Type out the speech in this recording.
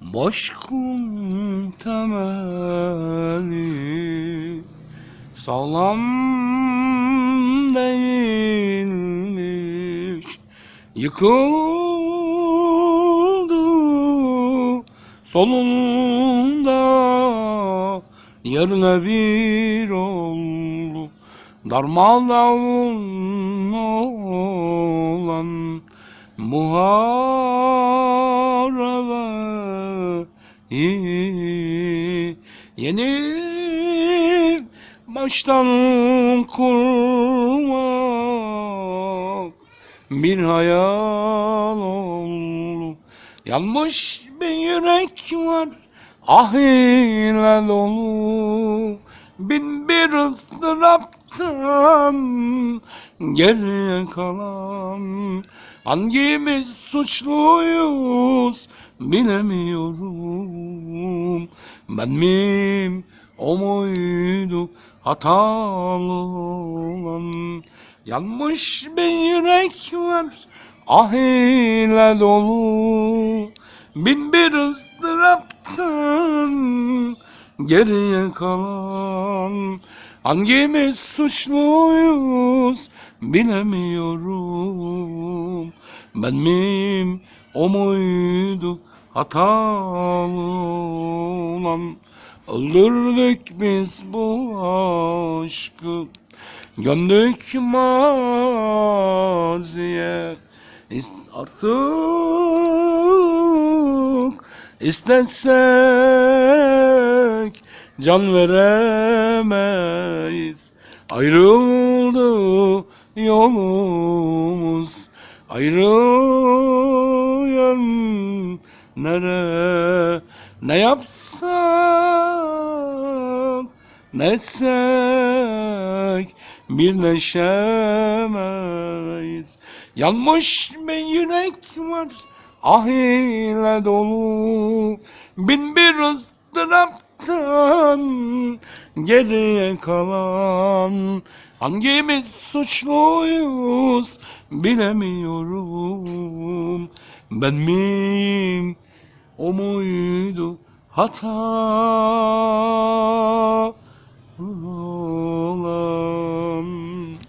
Boşkun temeli sağlam değilmiş. Yıkıldı sonunda yerle bir oldu Darmadağın olan muharebe Yeni baştan kurmak bir hayal oldu. Yanmış bir yürek var ah ile dolu. Bin bir ıstıraptan geriye kalan Hangimiz suçluyuz bilemiyorum Ben miyim o muydu hatalı olan Yanmış bir yürek var ah ile dolu. Bin bir ıstıraptan geriye kalan Hangimiz suçluyuz bilemiyorum. Ben miyim o muydu hatalı olan Öldürdük biz bu aşkı. Gömdük maziye Artık istesek can veremeyiz. Ayrıldı yolumuz Ayrıyan nere? Ne yapsak? Ne etsek? Birleşemeyiz Yanmış bir yürek var ah ile dolu. Bin bir ıstıraptan geriye kalan. Hangimiz suçluyuz bilemiyorum Ben miyim o muydu? Hata